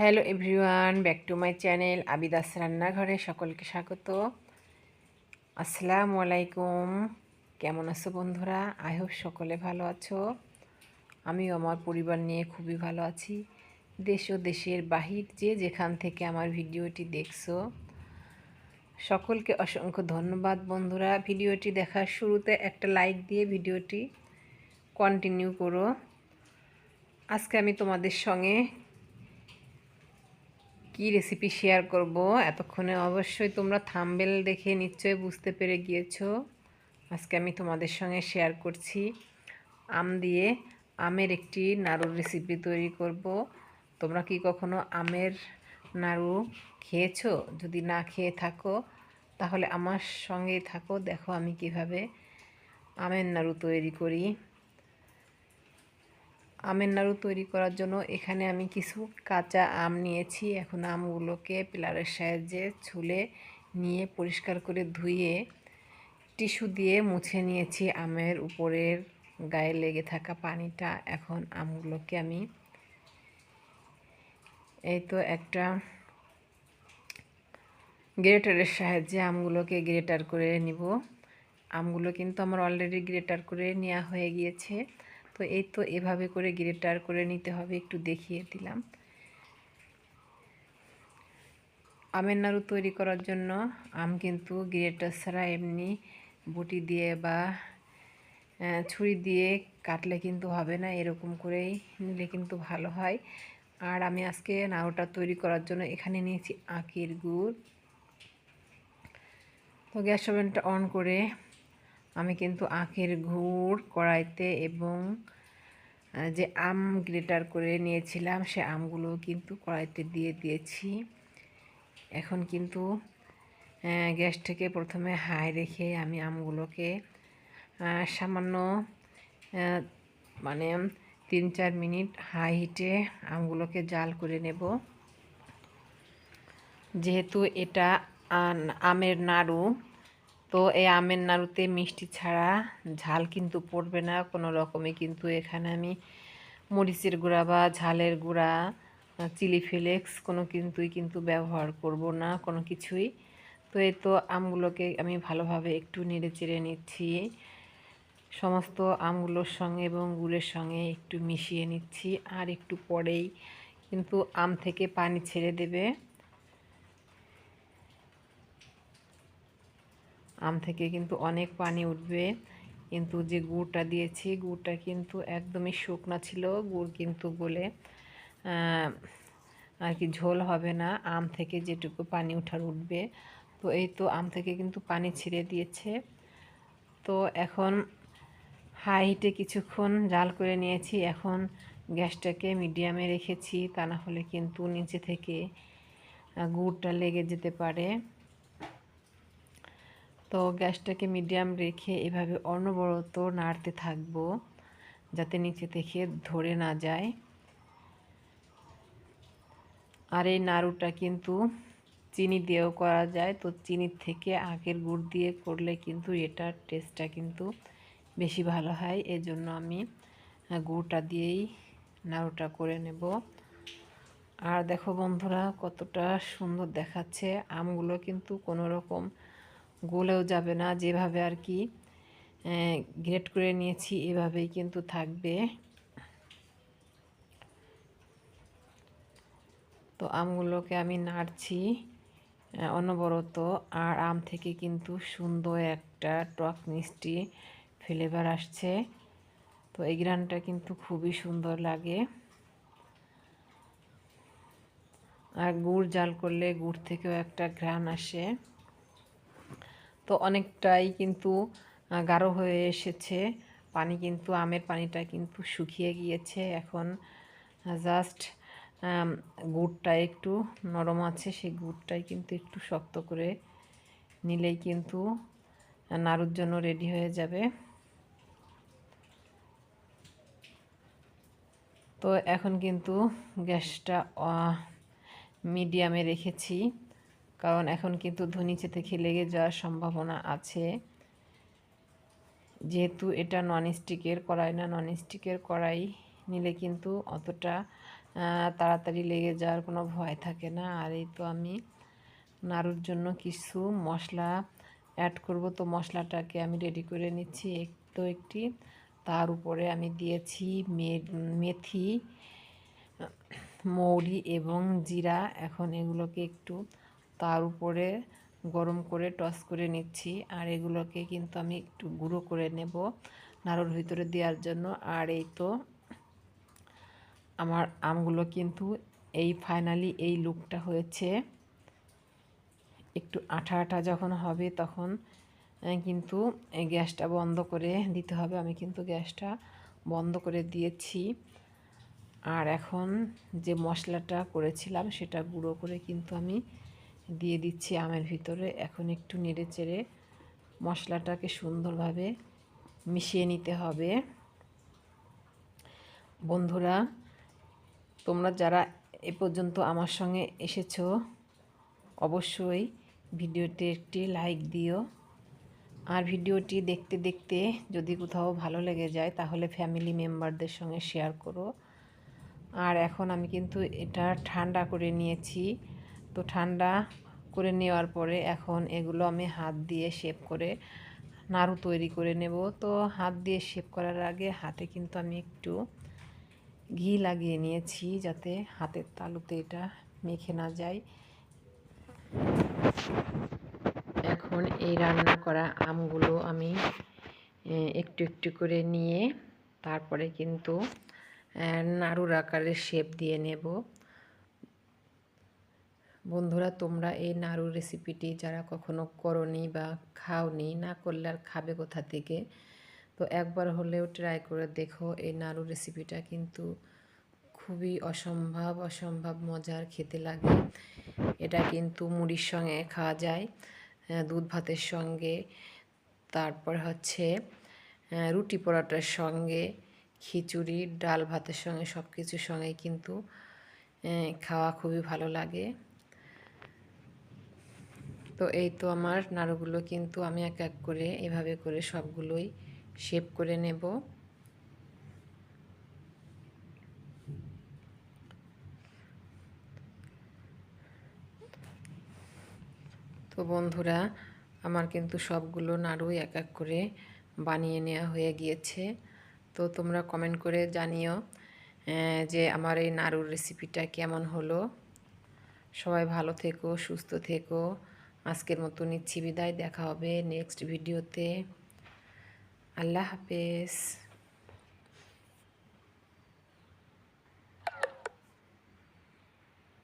Hello everyone back to my channel Abidas রান্নাঘরে সকলকে স্বাগত। আসসালামু আলাইকুম। কেমন আছো বন্ধুরা? আই হোপ সকলে ভালো আছো। আমিও আমার পরিবার নিয়ে খুবই ভালো আছি। দেশ ও দেশের বাহির যে যেখান থেকে আমার ভিডিওটি দেখছ, সকলকে অসংখ্য ধন্যবাদ বন্ধুরা। ভিডিওটি দেখার শুরুতে একটা লাইক দিয়ে ভিডিওটি কন্টিনিউ করো। আজকে আমি তোমাদের সঙ্গে কি রেসিপি শেয়ার করব? এতক্ষণে অবশ্যই তোমরা থাম্বেল দেখে নিশ্চয়ই বুঝতে পেরে গিয়েছো। আজকে আমি তোমাদের সঙ্গে শেয়ার করছি আম দিয়ে আমের একটি নাড়ুর রেসিপি তৈরি করব। তোমরা কি কখনো আমের নাড়ু খেয়েছো? যদি না খেয়ে থাকো, তাহলে আমার সঙ্গেই থাকো। দেখো আমি কীভাবে আমের নাড়ু তৈরি করি। আমের নাড়ু তৈরি করার জন্য এখানে আমি কিছু কাঁচা আম নিয়েছি। এখন আমগুলোকে পিলারের সাহায্যে ছুলে নিয়ে পরিষ্কার করে ধুয়ে টিস্যু দিয়ে মুছে নিয়েছি। আমের উপরের গায়ে লেগে থাকা পানিটা এখন আমগুলোকে আমি এই তো একটা গ্রেটারের সাহায্যে আমগুলোকে গ্রেটার করে নিব। আমগুলো কিন্তু আমার অলরেডি গ্রেটার করে নেওয়া হয়ে গিয়েছে। তো এই তো এভাবে করে গ্রেটার করে নিতে হবে, একটু দেখিয়ে দিলাম। আমের নাড়ু তৈরি করার জন্য আম কিন্তু গ্রেটার ছাড়া এমনি বটি দিয়ে বা ছুরি দিয়ে কাটলে কিন্তু হবে না, এরকম করেই নিলে কিন্তু ভালো হয়। আর আমি আজকে নাড়ুটা তৈরি করার জন্য এখানে নিয়েছি আখের গুড়। তো গ্যাস ওভেনটা অন করে আমি কিন্তু আখের গুড় কড়াইতে এবং যে আম গ্রেটার করে নিয়েছিলাম, সে আমগুলো কিন্তু কড়াইতে দিয়ে দিয়েছি। এখন কিন্তু গ্যাস থেকে প্রথমে হাই রেখে আমি আমগুলোকে সামান্য মানে তিন চার মিনিট হাই হিটে আমগুলোকে জাল করে নেব। যেহেতু এটা আমের নাড়ু তো এই আমের নাড়ুতে মিষ্টি ছাড়া ঝাল কিন্তু পড়বে না। কোনো রকমে কিন্তু এখানে আমি মরিচের গুঁড়া বা ঝালের গুঁড়া চিলি ফ্লেক্স কোনো কিন্তুই কিন্তু ব্যবহার করব না কোনো কিছুই। তো এই তো আমগুলোকে আমি ভালোভাবে একটু নেড়ে চেড়ে নিচ্ছি। সমস্ত আমগুলোর সঙ্গে এবং গুড়ের সঙ্গে একটু মিশিয়ে নিচ্ছি আর একটু পরেই কিন্তু আম থেকে পানি ছেড়ে দেবে। আম থেকে কিন্তু অনেক পানি উঠবে। কিন্তু যে গুড়টা দিয়েছি, গুড়টা কিন্তু একদমই শুকনা ছিল, গুড় কিন্তু গলে আর কি ঝোল হবে না, আম থেকে যেটুকু পানি উঠার উঠবে। তো এই তো আম থেকে কিন্তু পানি ছিঁড়ে দিয়েছে। তো এখন হাই হিটে কিছুক্ষণ জাল করে নিয়েছি। এখন গ্যাসটাকে মিডিয়ামে রেখেছি, তা না হলে কিন্তু নিচে থেকে গুড়টা লেগে যেতে পারে। তো গ্যাসটাকে মিডিয়াম রেখে এভাবে অনবরত নাড়তে থাকব, যাতে নিচে থেকে ধরে না যায়। আর এই নাড়ুটা কিন্তু চিনি দিয়েও করা যায়, তো চিনির থেকে আগের গুড় দিয়ে করলে কিন্তু এটার টেস্টটা কিন্তু বেশি ভালো হয়। এজন্য আমি গুড়টা দিয়েই নাড়ুটা করে নেব। আর দেখো বন্ধুরা, কতটা সুন্দর দেখাচ্ছে। আমগুলো কিন্তু কোনো রকম গলেও যাবে না, যেভাবে আর কি গ্রেট করে নিয়েছি, এভাবেই কিন্তু থাকবে। তো আমগুলোকে আমি নাড়ছি অনবরত, আর আম থেকে কিন্তু সুন্দর একটা টক মিষ্টি ফ্লেভার আসছে। তো এই গ্রানটা কিন্তু খুবই সুন্দর লাগে। আর গুড় জাল করলে গুড় থেকেও একটা ঘ্রাণ আসে। তো অনেকটাই কিন্তু গাঢ় হয়ে এসেছে। পানি কিন্তু, আমের পানিটা কিন্তু শুকিয়ে গিয়েছে এখন। জাস্ট গুড়টা একটু নরম আছে, সেই গুড়টাই কিন্তু একটু শক্ত করে নিলেই কিন্তু নাড়ুর জন্য রেডি হয়ে যাবে। তো এখন কিন্তু গ্যাসটা মিডিয়ামে রেখেছি। কারণ এখন কিন্তু ধনিচে থেকে লেগে যাওয়ার সম্ভাবনা আছে। যেহেতু এটা ননস্টিকের কড়াই না ননস্টিকের কড়াই নিলে কিন্তু অতটা তাড়াতাড়ি লেগে যাওয়ার কোনো ভয় থাকে না। আর এই তো আমি নাড়ুর জন্য কিছু মশলা অ্যাড করব। তো মশলাটাকে আমি রেডি করে নিচ্ছি। তো একটি, তার উপরে আমি দিয়েছি মেথি, মৌরি এবং জিরা। এখন এগুলোকে একটু তার উপরে গরম করে টস করে নিচ্ছি। আর এগুলোকে কিন্তু আমি একটু গুঁড়ো করে নেব নাড়ুর ভিতরে দেওয়ার জন্য। আর এই তো আমার আমগুলো কিন্তু এই ফাইনালি এই লুকটা হয়েছে। একটু আঠা আঠা যখন হবে তখন কিন্তু গ্যাসটা বন্ধ করে দিতে হবে। আমি কিন্তু গ্যাসটা বন্ধ করে দিয়েছি। আর এখন যে মশলাটা করেছিলাম সেটা গুঁড়ো করে কিন্তু আমি দিয়ে দিচ্ছি আমের ভিতরে। এখন একটু নেড়ে চেড়ে মশলাটাকে সুন্দরভাবে মিশিয়ে নিতে হবে। বন্ধুরা, তোমরা যারা এ পর্যন্ত আমার সঙ্গে এসেছ, অবশ্যই ভিডিওতে একটি লাইক দিও। আর ভিডিওটি দেখতে দেখতে যদি কোথাও ভালো লেগে যায়, তাহলে ফ্যামিলি মেম্বারদের সঙ্গে শেয়ার করো। আর এখন আমি কিন্তু এটা ঠান্ডা করে নিয়েছি। তো ঠান্ডা করে নেওয়ার পরে এখন এগুলো আমি হাত দিয়ে শেপ করে নাড়ু তৈরি করে নেব। তো হাত দিয়ে শেপ করার আগে হাতে কিন্তু আমি একটু ঘি লাগিয়ে নিয়েছি যাতে হাতের তালুতে এটা মেখে না যায়। এখন এই রান্না করা আমগুলো আমি একটু একটু করে নিয়ে তারপরে কিন্তু নাড়ুর আকারের শেপ দিয়ে নেব। বন্ধুরা, তোমরা এই নাড়ুর রেসিপিটি যারা কখনো করনি বা খাওনি, না করলে আর খাবে কোথা থেকে? তো একবার হলেও ট্রাই করে দেখো, এই নাড়ুর রেসিপিটা কিন্তু খুবই অসম্ভব অসম্ভব মজার, খেতে লাগে। এটা কিন্তু মুড়ির সঙ্গে খাওয়া যায় দুধ ভাতের সঙ্গে, তারপর হচ্ছে রুটি পরোটার সঙ্গে, খিচুড়ি, ডাল ভাতের সঙ্গে সব কিছুর সঙ্গেই কিন্তু খাওয়া খুবই ভালো লাগে। তো এই তো আমার নাড়ুগুলো কিন্তু আমি এক এক করে এভাবে করে সবগুলোই শেপ করে নেব। তো বন্ধুরা, আমার কিন্তু সবগুলো নাড়ুই এক এক করে বানিয়ে নেওয়া হয়ে গিয়েছে। তো তোমরা কমেন্ট করে জানিও যে আমার এই নাড়ুর রেসিপিটা কেমন হলো। সবাই ভালো থেকো, সুস্থ থেকো। আজকের মতো নিচ্ছি বিদায় দেখা হবে নেক্সট ভিডিওতে আল্লাহ হাফেজ।